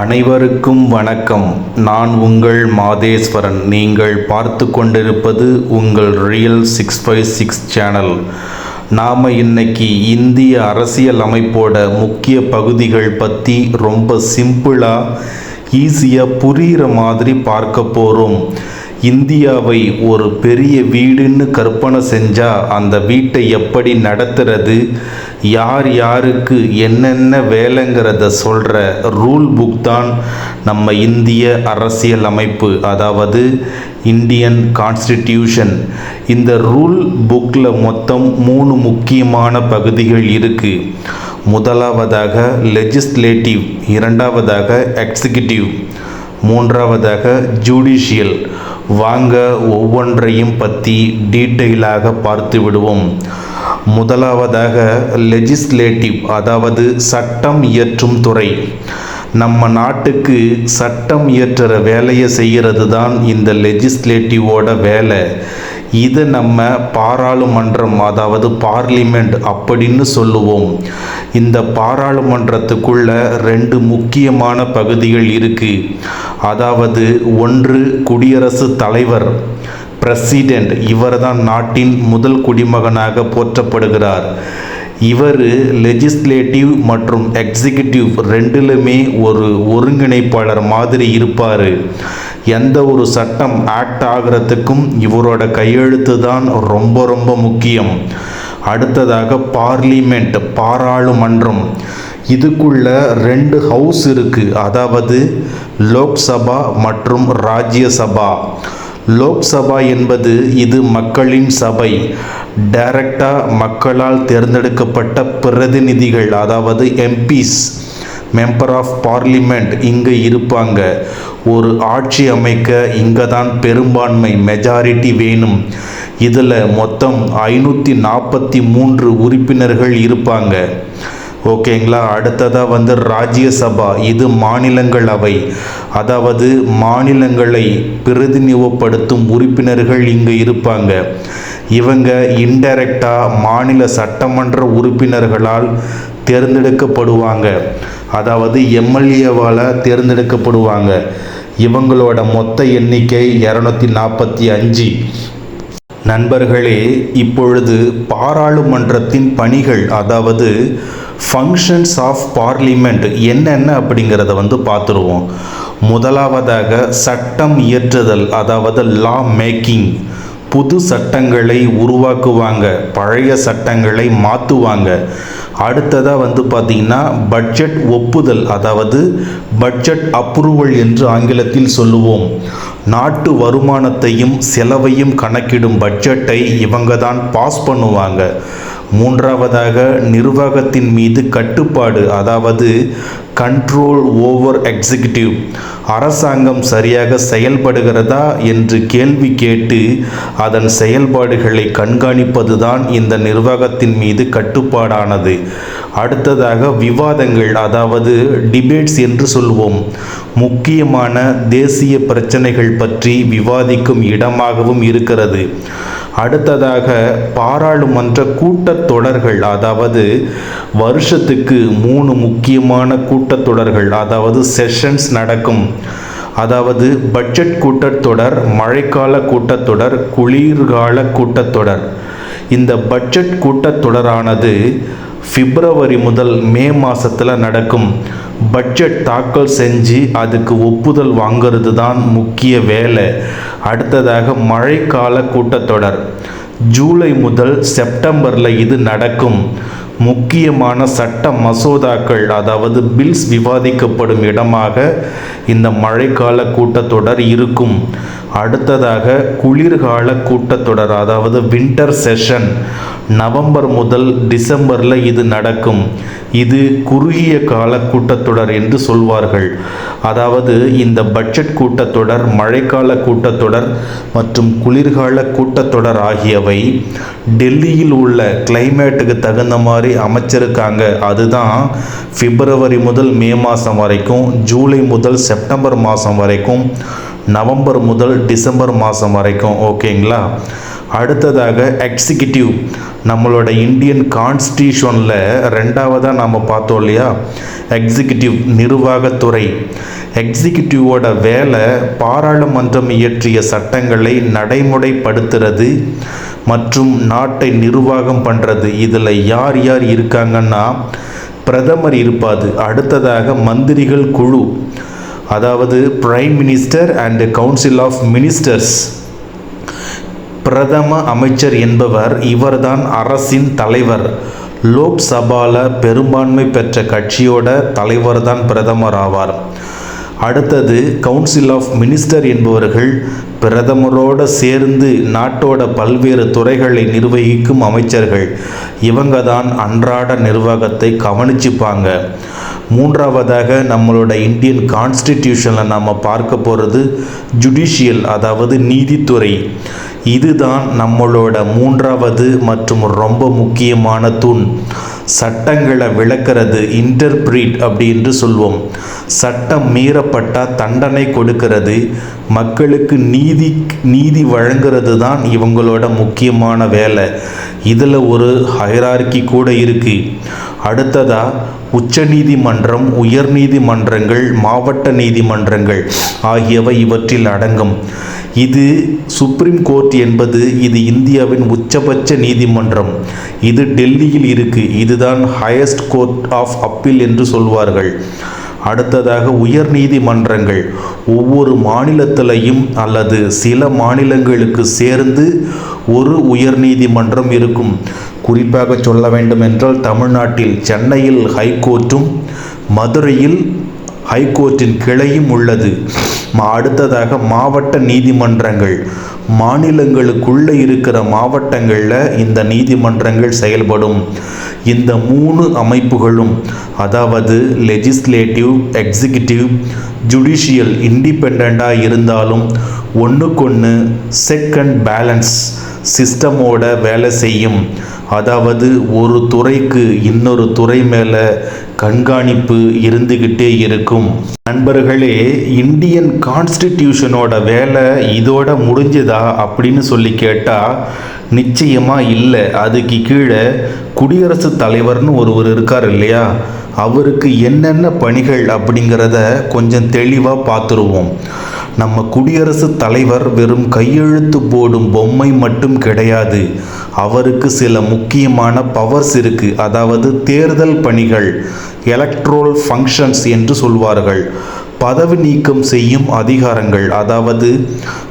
அனைவருக்கும் வணக்கம். நான் உங்கள் மாதேஸ்வரன். நீங்கள் பார்த்து கொண்டிருப்பது உங்கள் real six five six channel நாம் இன்னைக்கு இந்திய அரசியல் அமைப்போட முக்கிய பகுதிகள் பற்றி ரொம்ப சிம்பிளாக ஈஸியாக புரிகிற மாதிரி பார்க்க போகிறோம் இந்தியாவை ஒரு பெரிய வீடுன்னு கற்பனை செஞ்சால் அந்த வீட்டை எப்படி நடத்துறது? யார் யாருக்கு என்னென்ன வேலைங்கிறத சொல்கிற ரூல் புக் தான் நம்ம இந்திய அரசியல் அமைப்பு. அதாவது இந்தியன் கான்ஸ்டிடியூஷன் இந்த ரூல் புக்கில் மொத்தம் மூணு முக்கியமான பகுதிகள் இருக்குது முதலாவதாக லெஜிஸ்லேட்டிவ் இரண்டாவதாக எக்ஸிகியூட்டிவ் மூன்றாவதாக ஜுடிஷியல் வாங்க ஒவ்வொன்றையும் பற்றி டீட்டெயிலாக பார்த்து விடுவோம். முதலாவதாக லெஜிஸ்லேட்டிவ் அதாவது சட்டம் இயற்றும் துறை. நம்ம நாட்டுக்கு சட்டம் இயற்றுற வேலையை செய்கிறது தான் இந்த லெஜிஸ்லேட்டிவோட வேலை. இது நம்ம பாராளுமன்றம் அதாவது பார்லிமெண்ட் அப்படின்னு சொல்லுவோம். இந்த பாராளுமன்றத்துக்குள்ள ரெண்டு முக்கியமான பகுதிகள் இருக்கு. அதாவது ஒன்று குடியரசுத் தலைவர் பிரசிடென்ட். இவர்தான் நாட்டின் முதல் குடிமகனாக போற்றப்படுகிறார். இவர் லெஜிஸ்லேட்டிவ் மற்றும் எக்ஸிகியூட்டிவ் ரெண்டிலுமே ஒரு ஒருங்கிணைப்பாளர் மாதிரி இருப்பார். எந்த ஒரு சட்டம் ஆக்ட் ஆகிறதுக்கும் இவரோட கையெழுத்து தான் ரொம்ப ரொம்ப முக்கியம். அடுத்ததாக பார்லிமெண்ட் பாராளுமன்றம். இதுக்குள்ள ரெண்டு ஹவுஸ் இருக்குது அதாவது லோக்சபா மற்றும் ராஜ்யசபா. லோக்சபா என்பது இது மக்களின் சபை. டைரக்டாக மக்களால் தேர்ந்தெடுக்கப்பட்ட பிரதிநிதிகள் அதாவது எம்பிஸ் மெம்பர் ஆஃப் பார்லிமெண்ட் இங்கே இருப்பாங்க. ஒரு ஆட்சி அமைக்க இங்கே தான் பெரும்பான்மை மெஜாரிட்டி வேணும். இதில் மொத்தம் ஐநூற்றி நாற்பத்தி மூன்று உறுப்பினர்கள் இருப்பாங்க. ஓகேங்களா? அடுத்ததாக வந்து ராஜ்யசபா. இது மாநிலங்களவை. அதாவது மாநிலங்களை பிரதிநிதிப்படுத்தும் உறுப்பினர்கள் இங்கு இருப்பாங்க. இவங்க இன்டைரக்டாக மாநில சட்டமன்ற உறுப்பினர்களால் தேர்ந்தெடுக்கப்படுவாங்க. அதாவது எம்எல்ஏவால் தேர்ந்தெடுக்கப்படுவாங்க. இவங்களோட மொத்த எண்ணிக்கை இரநூத்தி நாற்பத்தி அஞ்சு. நண்பர்களே இப்பொழுது பாராளுமன்றத்தின் பணிகள் அதாவது ஃபங்க்ஷன்ஸ் ஆஃப் பார்லிமெண்ட் என்னென்ன அப்படிங்கிறத வந்து பார்த்துருவோம். முதலாவதாக சட்டம் இயற்றுதல் அதாவது லா மேக்கிங் புது சட்டங்களை உருவாக்குவாங்க பழைய சட்டங்களை மாற்றுவாங்க அடுத்ததாக வந்து பார்த்திங்கன்னா பட்ஜெட் ஒப்புதல் அதாவது பட்ஜெட் அப்ரூவல் என்று ஆங்கிலத்தில் சொல்லுவோம். நாட்டு வருமானத்தையும் செலவையும் கணக்கிடும் பட்ஜெட்டை இவங்க தான் பாஸ் பண்ணுவாங்க. மூன்றாவதாக நிர்வாகத்தின் மீது கட்டுப்பாடு அதாவது கண்ட்ரோல் ஓவர் எக்ஸிக்யூட்டிவ் அரசாங்கம் சரியாக செயல்படுகிறதா என்று கேள்வி கேட்டு அதன் செயல்பாடுகளை கண்காணிப்பது தான் இந்த நிர்வாகத்தின் மீது கட்டுப்பாடானது. அடுத்ததாக விவாதங்கள் அதாவது டிபேட்ஸ் என்று சொல்வோம். முக்கியமான தேசிய பிரச்சனைகள் பற்றி விவாதிக்கும் இடமாகவும் இருக்கிறது. அடுத்ததாக பாராளுமன்ற கூட்டத்தொடர்கள் அதாவது வருஷத்துக்கு மூணு முக்கியமான கூட்டத்தொடர்கள் அதாவது செஷன்ஸ் நடக்கும். அதாவது பட்ஜெட் கூட்டத்தொடர் மழைக்கால கூட்டத்தொடர் குளிர்கால கூட்டத்தொடர் இந்த பட்ஜெட் கூட்டத்தொடரானது பிப்ரவரி முதல் மே மாதத்தில் நடக்கும் பட்ஜெட் தாக்கல் செஞ்சு அதுக்கு ஒப்புதல் வாங்கிறது தான் முக்கிய வேலை. அடுத்ததாக மழைக்கால கூட்டத்தொடர். ஜூலை முதல் செப்டம்பரில் இது நடக்கும். முக்கியமான சட்ட மசோதாக்கள் அதாவது பில்ஸ் விவாதிக்கப்படும் இடமாக இந்த மழைக்கால கூட்டத்தொடர் இருக்கும். அடுத்ததாக குளிர்கால கூட்டத்தொடர் அதாவது வின்டர் செஷன் நவம்பர் முதல் டிசம்பரில் இது நடக்கும். இது குறுகிய கால கூட்டத்தொடர் என்று சொல்வார்கள். அதாவது இந்த பட்ஜெட் கூட்டத்தொடர் மழைக்கால கூட்டத்தொடர் மற்றும் குளிர்கால கூட்டத்தொடர் ஆகியவை டெல்லியில் உள்ள கிளைமேட்டுக்கு தகுந்த மாதிரி அமைச்சிருக்காங்க. அதுதான் பிப்ரவரி முதல் மே மாதம் வரைக்கும் ஜூலை முதல் செப்டம்பர் மாதம் வரைக்கும் நவம்பர் முதல் டிசம்பர் மாதம் வரைக்கும். ஓகேங்களா? அடுத்ததாக எக்ஸிக்யூட்டிவ் நம்மளோட இந்தியன் கான்ஸ்டியூஷனில் ரெண்டாவதாக நாம் பார்த்தோம் இல்லையா? எக்ஸிக்யூட்டிவ் நிர்வாகத்துறை. எக்ஸிக்யூட்டிவோட வேலை பாராளுமன்றம் இயற்றிய சட்டங்களை நடைமுறைப்படுத்துறது மற்றும் நாட்டை நிர்வாகம் பண்ணுறது இதில் யார் யார் இருக்காங்கன்னா பிரதமர் இருப்பாது அடுத்ததாக மந்திரிகள் குழு. அதாவது prime minister and council of ministers பிரதம அமைச்சர் என்பவர் இவர்தான் அரசின் தலைவர். லோக்சபால பெரும்பான்மை பெற்ற கட்சியோட தலைவர் தான் பிரதமர் ஆவார். அடுத்தது கவுன்சில் ஆஃப் மினிஸ்டர் என்பவர்கள் பிரதமரோடு சேர்ந்து நாட்டோட பல்வேறு துறைகளை நிர்வகிக்கும் அமைச்சர்கள். இவங்க தான் அன்றாட நிர்வாகத்தை கவனிச்சுப்பாங்க. மூன்றாவதாக நம்மளோட இந்தியன் கான்ஸ்டிடியூஷனில் நாம் பார்க்க போகிறது ஜுடிஷியல் அதாவது நீதித்துறை. இதுதான் நம்மளோட மூன்றாவது மற்றும் ரொம்ப முக்கியமான தூண். சட்டங்களை விளக்கிறது இன்டர்பிரீட் அப்படின்னு சொல்வோம். சட்டம் மீறப்பட்டால் தண்டனை கொடுக்கிறது. மக்களுக்கு நீதி நீதி வழங்குறது தான் இவங்களோட முக்கியமான வேலை. இதில் ஒரு ஹைரார்கி கூட இருக்குது அடுத்ததாக உச்ச நீதிமன்றம் உயர் நீதிமன்றங்கள் மாவட்ட நீதிமன்றங்கள் ஆகியவை இவற்றில் அடங்கும். இது சுப்ரீம் கோர்ட் என்பது இது இந்தியாவின் உச்சபட்ச நீதிமன்றம். இது டெல்லியில் இருக்கு. இதுதான் ஹையஸ்ட் கோர்ட் ஆஃப் அப்பீல் என்று சொல்வார்கள். அடுத்ததாக உயர் நீதிமன்றங்கள். ஒவ்வொரு மாநிலத்திலையும் அல்லது சில மாநிலங்களுக்கு சேர்ந்து ஒரு உயர் நீதிமன்றம் இருக்கும். குறிப்பாக சொல்ல வேண்டும் என்றால் தமிழ்நாட்டில் சென்னையில் ஹைகோர்ட்டும் மதுரையில் ஹைகோர்ட்டின் கிளையும் உள்ளது. அடுத்ததாக மாவட்ட நீதிமன்றங்கள். மாநிலங்களுக்குள்ளே இருக்கிற மாவட்டங்களில் இந்த நீதிமன்றங்கள் செயல்படும். இந்த மூணு அமைப்புகளும் அதாவது லெஜிஸ்லேட்டிவ் எக்ஸிகியூட்டிவ் ஜுடிஷியல் இண்டிபெண்ட்டாக இருந்தாலும் ஒன்றுக்கொன்று செகண்ட் பேலன்ஸ் சிஸ்டமோட வேலை செய்யும். அதாவது ஒரு துறைக்கு இன்னொரு துறை மேலே கண்காணிப்பு இருந்துக்கிட்டே இருக்கும். நண்பர்களே இந்தியன் கான்ஸ்டிடியூஷனோட வேலை இதோட முடிஞ்சதா அப்படின்னு சொல்லி கேட்டால் நிச்சயமாக இல்லை. அதுக்கு கீழே குடியரசுத் தலைவர்னு ஒருவர் இருக்கார் இல்லையா? அவருக்கு என்னென்ன பணிகள் அப்படிங்கிறத கொஞ்சம் தெளிவாக பார்த்துருவோம் நம்ம குடியரசுத் தலைவர் வெறும் கையெழுத்து போடும் பொம்மை மட்டும் கிடையாது. அவருக்கு சில முக்கியமான பவர்ஸ் இருக்குது அதாவது தேர்தல் பணிகள் எலக்ட்ரோல் ஃபங்க்ஷன்ஸ் என்று சொல்வார்கள். பதவி நீக்கம் செய்யும் அதிகாரங்கள் அதாவது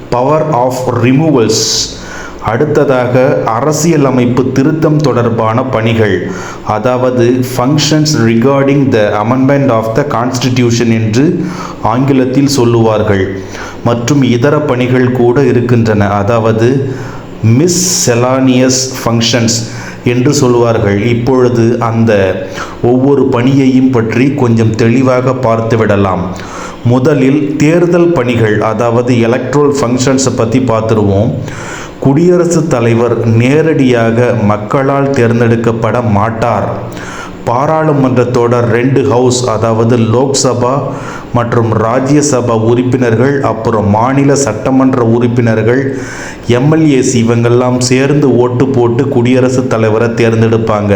பவர் ஆஃப் ரிமூவல்ஸ் அடுத்ததாக அரசியலமைப்பு திருத்தம் தொடர்பான பணிகள் அதாவது functions regarding the amendment of the constitution என்று ஆங்கிலத்தில் சொல்லுவார்கள். மற்றும் இதர பணிகள் கூட இருக்கின்றன. அதாவது மிஸ் செலானியஸ் ஃபங்க்ஷன்ஸ் என்று சொல்வார்கள் இப்பொழுது அந்த ஒவ்வொரு பணியையும் பற்றி கொஞ்சம் தெளிவாக பார்த்து விடலாம். முதலில் தேர்தல் பணிகள் அதாவது எலக்ட்ரல் ஃபங்க்ஷன்ஸை பற்றி பார்த்துருவோம். குடியரசுத் தலைவர் நேரடியாக மக்களால் தேர்ந்தெடுக்கப்பட மாட்டார். பாராளுமன்றத்தோட ரெண்டு ஹவுஸ் அதாவது லோக்சபா மற்றும் ராஜ்யசபா உறுப்பினர்கள் அப்புறம் மாநில சட்டமன்ற உறுப்பினர்கள் எம்எல்ஏஸ் இவங்கெல்லாம் சேர்ந்து ஓட்டு போட்டு குடியரசுத் தலைவரை தேர்ந்தெடுப்பாங்க.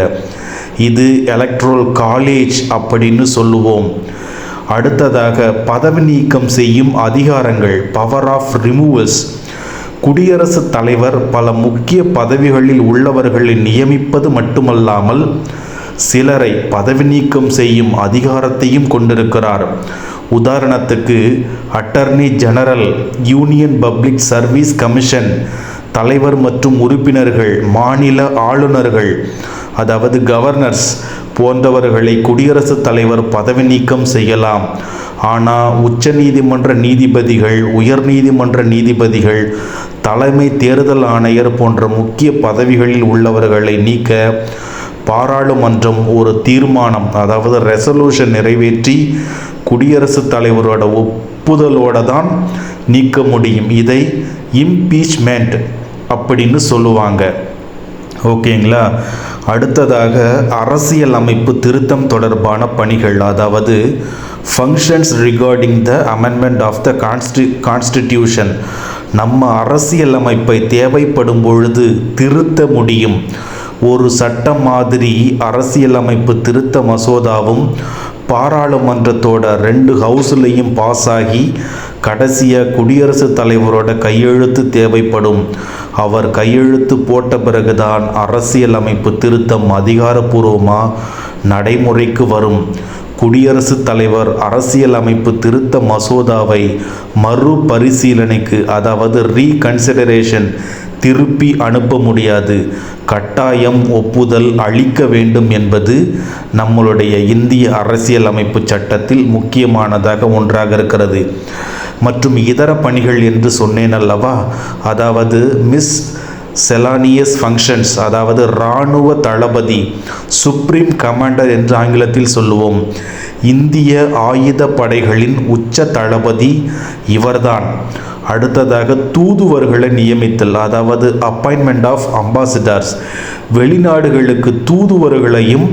இது எலக்ட்ரல் காலேஜ் அப்படின்னு சொல்லுவோம். அடுத்ததாக பதவி நீக்கம் செய்யும் அதிகாரங்கள் பவர் ஆஃப் ரிமூவல்ஸ் குடியரசுத் தலைவர் பல முக்கிய பதவிகளில் உள்ளவர்களை நியமிப்பது மட்டுமல்லாமல் சிலரை பதவி நீக்கம் செய்யும் அதிகாரத்தையும் கொண்டிருக்கிறார். உதாரணத்துக்கு attorney general union public service commission தலைவர் மற்றும் உறுப்பினர்கள் மாநில ஆளுநர்கள் அதாவது கவர்னர்ஸ் போன்றவர்களை குடியரசுத் தலைவர் பதவி நீக்கம் செய்யலாம். ஆனால் உச்ச நீதிமன்ற நீதிபதிகள் உயர் நீதிமன்ற நீதிபதிகள் தலைமை தேர்தல் ஆணையர் போன்ற முக்கிய பதவிகளில் உள்ளவர்களை நீக்க பாராளுமன்றம் ஒரு தீர்மானம் அதாவது ரெசல்யூஷன் நிறைவேற்றி குடியரசுத் தலைவரோட ஒப்புதலோட தான் நீக்க முடியும். இதை இம்பீச்மெண்ட் அப்படின்னு சொல்லுவாங்க. ஓகேங்களா? அடுத்ததாக அரசியல் அமைப்பு திருத்தம் தொடர்பான பணிகள் அதாவது functions regarding the amendment of the consti constitution நம்ம அரசியல் அமைப்பை தேவைப்படும் பொழுது திருத்த முடியும். ஒரு சட்டம் மாதிரி அரசியலமைப்பு திருத்த மசோதாவும் பாராளுமன்றத்தோட ரெண்டு ஹவுஸ்லேயும் பாஸ் ஆகி கடைசியாக குடியரசுத் தலைவரோட கையெழுத்து தேவைப்படும். அவர் கையெழுத்து போட்ட பிறகுதான் அரசியலமைப்பு திருத்தம் அதிகாரப்பூர்வமாக நடைமுறைக்கு வரும். குடியரசுத் தலைவர் அரசியலமைப்பு திருத்த மசோதாவை மறுபரிசீலனைக்கு அதாவது ரீகன்சிடரேஷன் திருப்பி அனுப்ப முடியாது. கட்டாயம் ஒப்புதல் அளிக்க வேண்டும் என்பது நம்மளுடைய இந்திய அரசியலமைப்பு சட்டத்தில் முக்கியமானதாக ஒன்றாக இருக்கிறது. மற்றும் இதர பணிகள் என்று சொன்னேன் அல்லவா? அதாவது மிஸ் செலானியஸ் ஃபங்க்ஷன்ஸ் அதாவது இராணுவ தளபதி சுப்ரீம் கமாண்டர் என்று ஆங்கிலத்தில் சொல்லுவோம். இந்திய ஆயுத படைகளின் உச்ச தளபதி இவர்தான். அடுத்ததாக தூதுவர்களை நியமித்தல் அதாவது அப்பாயின்மெண்ட் ஆஃப் அம்பாசிடர்ஸ் வெளிநாடுகளுக்கு தூதுவர்களையும்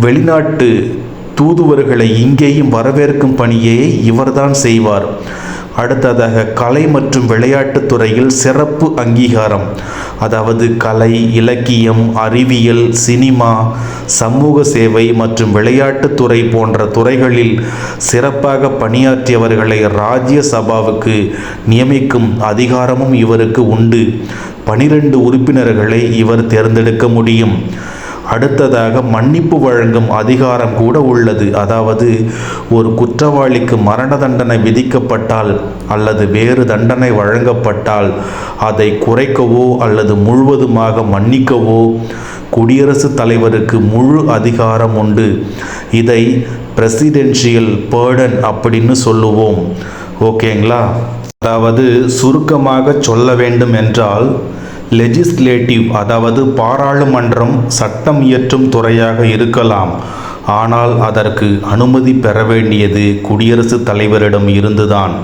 வெளிநாட்டு தூதுவர்களை இங்கேயும் வரவேற்கும் பணியை இவர்தான் செய்வார். அடுத்ததாக கலை மற்றும் விளையாட்டுத் துறையில் சிறப்பு அங்கீகாரம். அதாவது கலை இலக்கியம் அறிவியல் சினிமா சமூக சேவை மற்றும் விளையாட்டுத் துறை போன்ற துறைகளில் சிறப்பாக பணியாற்றியவர்களை ராஜ்யசபாவுக்கு நியமிக்கும் அதிகாரமும் இவருக்கு உண்டு. பனிரெண்டு உறுப்பினர்களை இவர் தேர்ந்தெடுக்க முடியும். அடுத்ததாக மன்னிப்பு வழங்கும் அதிகாரம் கூட உள்ளது. அதாவது ஒரு குற்றவாளிக்கு மரண தண்டனை விதிக்கப்பட்டால் அல்லது வேறு தண்டனை வழங்கப்பட்டால் அதை குறைக்கவோ அல்லது முழுவதுமாக மன்னிக்கவோ குடியரசுத் தலைவருக்கு முழு அதிகாரம் உண்டு. இதை பிரசிடென்ஷியல் பேர்டன் அப்படின்னு சொல்லுவோம். ஓகேங்களா? அதாவது சுருக்கமாக சொல்ல வேண்டும் என்றால் லெஜிஸ்லேட்டிவ் அதாவது பாராளுமன்றம் சட்டம் இயற்றும் துறையாக இருக்கலாம். ஆனால் அதற்கு அனுமதி பெற வேண்டியது குடியரசுத் தலைவரிடம் இருந்துதான்.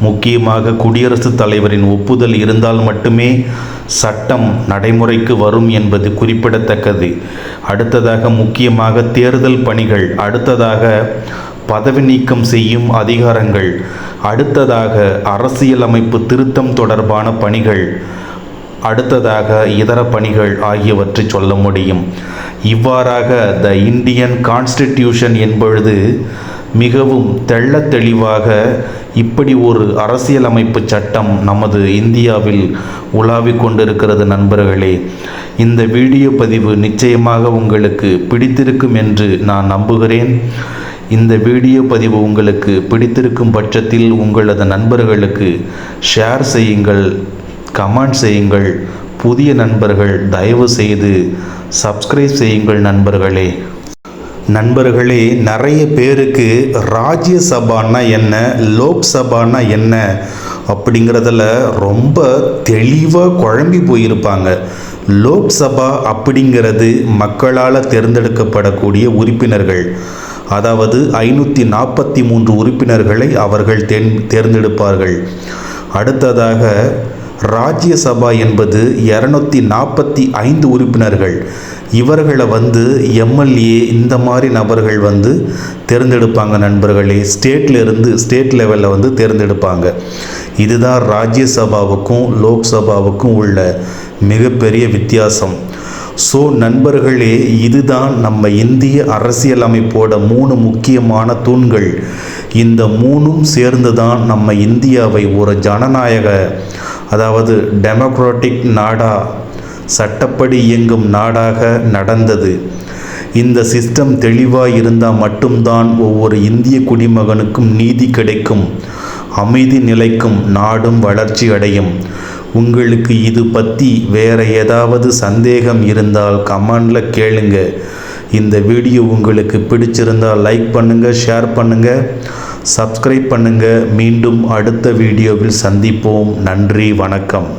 முக்கியமாக குடியரசுத் தலைவரின் ஒப்புதல் இருந்தால் மட்டுமே சட்டம் நடைமுறைக்கு வரும் என்பது குறிப்பிடத்தக்கது. அடுத்ததாக முக்கியமாக தேர்தல் பணிகள் அடுத்ததாக பதவி நீக்கம் செய்யும் அதிகாரங்கள் அடுத்ததாக அரசியலமைப்பு திருத்தம் தொடர்பான பணிகள் அடுத்ததாக இதர பணிகள் ஆகியவற்றை சொல்ல முடியும். இவ்வாறாக த இந்தியன் கான்ஸ்டிடியூஷன் என்பொழுது மிகவும் தெள்ள தெளிவாக இப்படி ஒரு அரசியலமைப்பு சட்டம் நமது இந்தியாவில் உலாவிக் கொண்டிருக்கிறது நண்பர்களே. இந்த வீடியோ பதிவு நிச்சயமாக உங்களுக்கு பிடித்திருக்கும் என்று நான் நம்புகிறேன். இந்த வீடியோ பதிவு உங்களுக்கு பிடித்திருக்கும் பட்சத்தில் உங்களது நண்பர்களுக்கு ஷேர் செய்யுங்கள். கமெண்ட் செய்யுங்கள். புதிய நண்பர்கள் தயவு செய்து சப்ஸ்கிரைப் செய்யுங்கள் நண்பர்களே. நண்பர்களே நிறைய பேருக்கு ராஜ்யசபான்னா என்ன லோக்சபான்னா என்ன அப்படிங்கிறதுல ரொம்ப தெளிவாக குழம்பி போயிருப்பாங்க. லோக்சபா அப்படிங்கிறது மக்களால் தேர்ந்தெடுக்கப்படக்கூடிய உறுப்பினர்கள். அதாவது ஐநூற்றி நாற்பத்தி மூன்று உறுப்பினர்களை அவர்கள் தேர்ந்தெடுப்பார்கள். அடுத்ததாக ராஜ்யசபா என்பது இரநூத்தி நாற்பத்தி ஐந்து உறுப்பினர்கள். இவர்களை வந்து எம்எல்ஏ இந்த மாதிரி நபர்கள் வந்து தேர்ந்தெடுப்பாங்க நண்பர்களே. ஸ்டேட்டில் இருந்து ஸ்டேட் லெவலில் வந்து தேர்ந்தெடுப்பாங்க. இதுதான் ராஜ்யசபாவுக்கும் லோக்சபாவுக்கும் உள்ள மிகப்பெரிய வித்தியாசம். ஸோ நண்பர்களே இதுதான் நம்ம இந்திய அரசியலமைப்போட மூணு முக்கியமான தூண்கள். இந்த மூணும் சேர்ந்து தான் நம்ம இந்தியாவை ஒரு ஜனநாயக அதாவது டெமோக்ராட்டிக் நாடா சட்டப்படி இயங்கும் நாடாக நடந்தது. இந்த சிஸ்டம் தெளிவாக இருந்தால் மட்டும்தான் ஒவ்வொரு இந்திய குடிமகனுக்கும் நீதி கிடைக்கும் அமைதி நிலைக்கும் நாடும் வளர்ச்சி அடையும். உங்களுக்கு இது பற்றி வேறு ஏதாவது சந்தேகம் இருந்தால் கமெண்டில் கேளுங்க. இந்த வீடியோ உங்களுக்கு பிடிச்சிருந்தால் லைக் பண்ணுங்கள் ஷேர் பண்ணுங்கள் சப்ஸ்கிரைப் பண்ணுங்கள் மீண்டும் அடுத்த வீடியோவில் சந்திப்போம். நன்றி வணக்கம்.